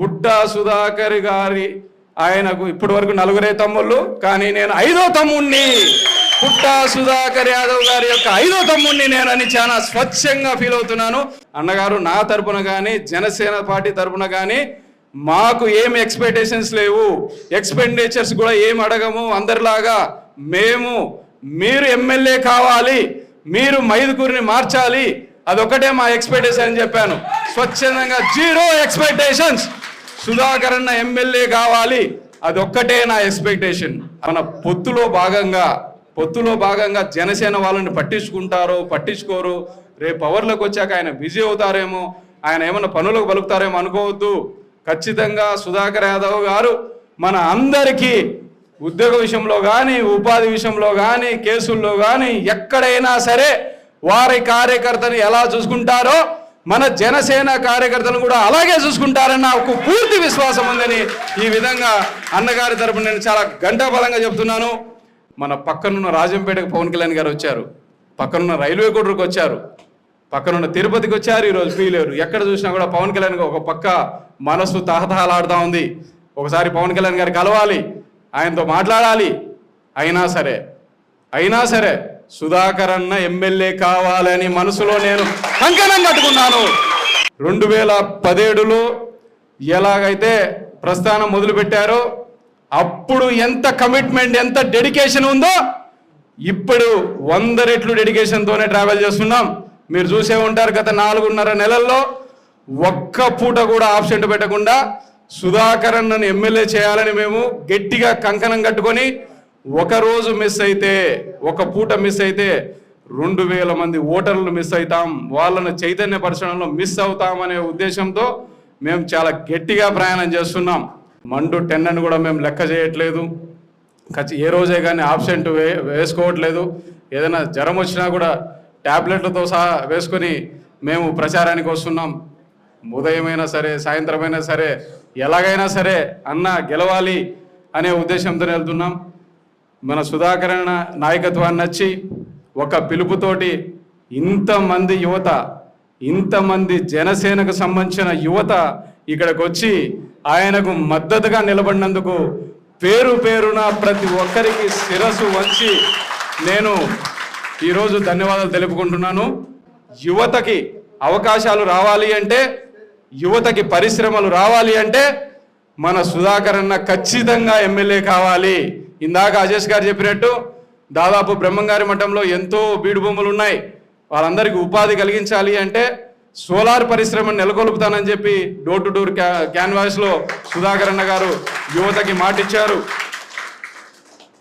పుట్టా సుధాకర్ గారి ఆయనకు ఇప్పటి వరకు నలుగురే తమ్ముళ్ళు కానీ నేను ఐదో తమ్ముణ్ణి. పుట్టా సుధాకర్ యాదవ్ గారి యొక్క ఐదో తమ్ముణ్ణి నేనని చాలా స్వచ్ఛంగా ఫీల్ అవుతున్నాను. అన్నగారు నా తరపున కానీ జనసేన పార్టీ తరపున కానీ మాకు ఏం ఎక్స్పెక్టేషన్స్ లేవు. ఎక్స్పెండిచర్స్ కూడా ఏం అడగము. అందరిలాగా మేము మీరు ఎమ్మెల్యే కావాలి మీరు మైదుకూరిని మార్చాలి అదొకటే మా ఎక్స్పెక్టేషన్ అని చెప్పాను. స్వచ్ఛందంగా జీరో ఎక్స్పెక్టేషన్స్. సుధాకర్ అన్న ఎమ్మెల్యే కావాలి. అదొక్కటే నా ఎక్స్పెక్టేషన్ మన పొత్తులో భాగంగా పొత్తులో భాగంగా జనసేన వాళ్ళని పట్టించుకుంటారో పట్టించుకోరు. రేపు పవర్లోకి వచ్చాక ఆయన బిజీ అవుతారేమో ఆయన ఏమైనా పనులకు పలుకుతారేమో అనుకోవద్దు. ఖచ్చితంగా సుధాకర్ యాదవ్ గారు మన అందరికీ ఉద్యోగ విషయంలో కానీ ఉపాధి విషయంలో కానీ కేసుల్లో కానీ ఎక్కడైనా సరే వారి కార్యకర్తని ఎలా చూసుకుంటారో మన జనసేన కార్యకర్తలను కూడా అలాగే చూసుకుంటారన్న ఒక పూర్తి విశ్వాసం ఉందని ఈ విధంగా అన్నగారి తరపున నేను చాలా గంటాబలంగా చెప్తున్నాను. మన పక్కనున్న రాజంపేటకు పవన్ కళ్యాణ్ గారు వచ్చారు. పక్కనున్న రైల్వే కోటర్కి వచ్చారు. పక్కనున్న తిరుపతికి వచ్చారు ఈరోజు ఫీలేరు ఎక్కడ చూసినా కూడా పవన్ కళ్యాణ్ ఒక పక్క మనస్సు తహతహలాడుతూ ఉంది. ఒకసారి పవన్ కళ్యాణ్ గారు కలవాలి. ఆయనతో మాట్లాడాలి. అయినా సరే అయినా సరే సుధాకర్ అన్న ఎమ్మెల్యే కావాలని మనసులో నేను కంకణం కట్టుకున్నాను. రెండు వేల పదిహేడులో ఎలాగైతే ప్రస్థానం మొదలుపెట్టారో అప్పుడు ఎంత కమిట్మెంట్ ఎంత డెడికేషన్ ఉందో ఇప్పుడు వంద రెట్లు డెడికేషన్తోనే ట్రావెల్ చేస్తున్నాం. మీరు చూసే ఉంటారు గత నాలుగున్నర నెలల్లో ఒక్క పూట కూడా ఆబ్సెంట్ పెట్టకుండా సుధాకర్ అన్నను ఎమ్మెల్యే చేయాలని మేము గట్టిగా కంకణం కట్టుకొని ఒక రోజు మిస్ అయితే ఒక పూట మిస్ అయితే రెండు వేల మంది ఓటర్లు మిస్ అవుతాం వాళ్ళను చైతన్యపరచడంలో మిస్ అవుతామనే ఉద్దేశంతో మేము చాలా గట్టిగా ప్రయాణం చేస్తున్నాం. మండు టెన్ అని కూడా మేము లెక్క చేయట్లేదు. ఖచ్చి ఏ రోజే కానీ ఆబ్సెంట్ వే వేసుకోవట్లేదు. ఏదైనా జ్వరం వచ్చినా కూడా ట్యాబ్లెట్లతో సహా వేసుకొని మేము ప్రచారానికి వస్తున్నాం. ఉదయమైనా సరే సాయంత్రమైనా సరే ఎలాగైనా సరే అన్న గెలవాలి అనే ఉద్దేశంతో వెళ్తున్నాం. మన సుధాకరణ నాయకత్వాన్ని నచ్చి ఒక పిలుపుతోటి ఇంతమంది యువత ఇంతమంది జనసేనకు సంబంధించిన యువత ఇక్కడికి వచ్చి ఆయనకు మద్దతుగా నిలబడినందుకు పేరు పేరున ప్రతి ఒక్కరికి శిరస్సు వంచి నేను ఈరోజు ధన్యవాదాలు తెలుపుకుంటున్నాను. యువతకి అవకాశాలు రావాలి అంటే యువతకి పరిశ్రమలు రావాలి అంటే మన సుధాకరన్న ఖచ్చితంగా ఎమ్మెల్యే కావాలి. ఇందాక అజేష్ గారు చెప్పినట్టు దాదాపు బ్రహ్మంగారి మఠంలో ఎంతో బీడు భూములు ఉన్నాయి. వాళ్ళందరికీ ఉపాధి కలిగించాలి అంటే సోలార్ పరిశ్రమను నెలకొల్పుతానని చెప్పి డోర్ టు డోర్ క్యాన్వాస్లో సుధాకర్ అన్న గారు యువతకి మాటిచ్చారు.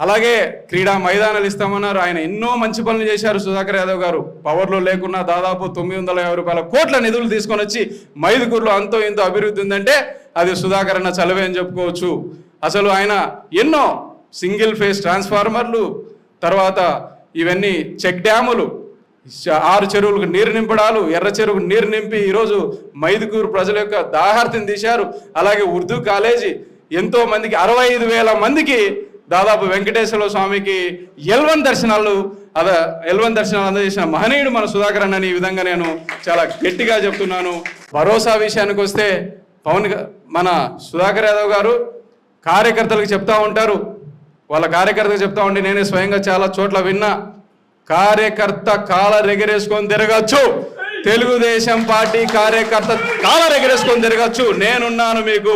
అలాగే క్రీడా మైదానాలు ఇస్తామన్నారు. ఆయన ఎన్నో మంచి పనులు చేశారు సుధాకర్ యాదవ్ గారు. పవర్లో లేకున్నా దాదాపు తొమ్మిది వందల యాభై రూపాయల కోట్ల నిధులు తీసుకొని వచ్చి మైదుకూరులో అంతో ఇంతో అభివృద్ధి ఉందంటే అది సుధాకర్ అన్న చలవే అని చెప్పుకోవచ్చు. అసలు ఆయన ఎన్నో సింగిల్ ఫేస్ ట్రాన్స్ఫార్మర్లు తర్వాత ఇవన్నీ చెక్ డ్యాములు ఆరు చెరువులకు నీరు నింపడాలు ఎర్ర చెరువుకు నీరు నింపి ఈరోజు మైదుకూరు ప్రజల యొక్క దాహార్తిని తీశారు. అలాగే ఉర్దూ కాలేజీ ఎంతో మందికి అరవై ఐదు వేల మందికి దాదాపు వెంకటేశ్వర స్వామికి ఎల్వన్ దర్శనాలు అదే ఎల్వన్ దర్శనాలు అందజేసిన మహనీయుడు మన సుధాకర్ అన్న ఈ విధంగా నేను చాలా గట్టిగా చెప్తున్నాను. భరోసా విషయానికి వస్తే పవన్ మన సుధాకర్ యాదవ్ గారు కార్యకర్తలకు చెప్తా ఉంటారు. వాళ్ళ కార్యకర్తలకు చెప్తా ఉంటే నేనే స్వయంగా చాలా చోట్ల విన్నా. కార్యకర్త కాల రెగరేసుకొని తిరగచ్చు. తెలుగుదేశం పార్టీ కార్యకర్త కాల రెగరేసుకొని తిరగచ్చు. నేనున్నాను మీకు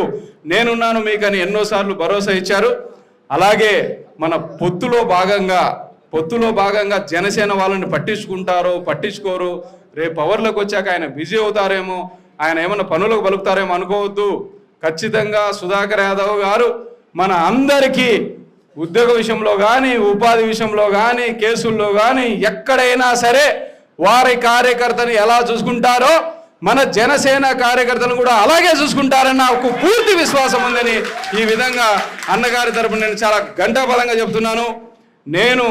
నేనున్నాను మీకు అని ఎన్నోసార్లు భరోసా ఇచ్చారు. అలాగే మన పొత్తులో భాగంగా పొత్తులో భాగంగా జనసేన వాళ్ళని పట్టించుకుంటారో పట్టించుకోరు. రేపు పవర్లోకి వచ్చాక ఆయన బిజీ అవుతారేమో ఆయన ఏమైనా పనులకు పలుకుతారేమో అనుకోవద్దు. ఖచ్చితంగా సుధాకర్ యాదవ్ గారు మన అందరికీ ఉద్యోగ విషయంలో కానీ ఉపాధి విషయంలో కానీ కేసుల్లో కానీ ఎక్కడైనా సరే వారి కార్యకర్తని ఎలా చూసుకుంటారో మన జనసేన కార్యకర్తలను కూడా అలాగే చూసుకుంటారన్న ఒక పూర్తి విశ్వాసం ఉందని ఈ విధంగా అన్నగారి తరపున నేను చాలా గంటాబలంగా చెప్తున్నాను. నేను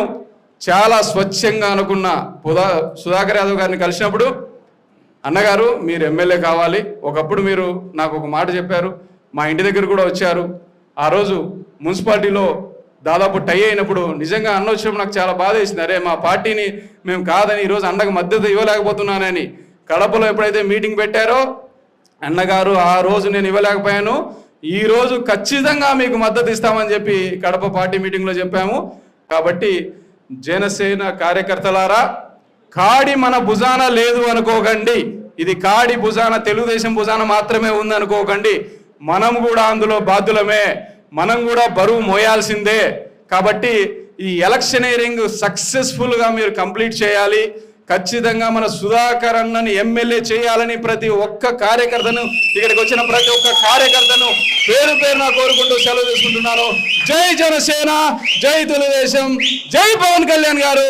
చాలా స్వచ్ఛంగా అనుకున్న పుదా సుధాకర్ యాదవ్ గారిని కలిసినప్పుడు అన్నగారు మీరు ఎమ్మెల్యే కావాలి. ఒకప్పుడు మీరు నాకు ఒక మాట చెప్పారు. మా ఇంటి దగ్గర కూడా వచ్చారు. ఆ రోజు మున్సిపాలిటీలో దాదాపు టై అయినప్పుడు నిజంగా అన్న వచ్చినప్పుడు నాకు చాలా బాధ వేసింది. అరే మా పార్టీని మేము కాదని ఈరోజు అన్నకు మద్దతు ఇవ్వలేకపోతున్నానని. కడపలో ఎప్పుడైతే మీటింగ్ పెట్టారో అన్నగారు ఆ రోజు నేను ఇవ్వలేకపోయాను. ఈ రోజు ఖచ్చితంగా మీకు మద్దతు ఇస్తామని చెప్పి కడప పార్టీ మీటింగ్లో చెప్పాము. కాబట్టి జనసేన కార్యకర్తలారా కాడి మన భుజాన లేదు అనుకోకండి. ఇది కాడి భుజాన తెలుగుదేశం భుజాన మాత్రమే ఉంది అనుకోకండి. మనం కూడా అందులో బాధ్యులమే. మనం కూడా బరువు మోయాల్సిందే. కాబట్టి ఈ ఎలక్షనీరింగ్ సక్సెస్ఫుల్గా మీరు కంప్లీట్ చేయాలి. ఖచ్చితంగా మన సుధాకర్ అన్నని ఎమ్మెల్యే చేయాలని ప్రతి ఒక్క కార్యకర్తను ఇక్కడికి వచ్చిన ప్రతి ఒక్క కార్యకర్తను పేరు పేరున కోరుకుంటూ సెలవు తీసుకుంటున్నాను. జై జనసేన జై తెలుగుదేశం జై పవన్ కళ్యాణ్ గారు.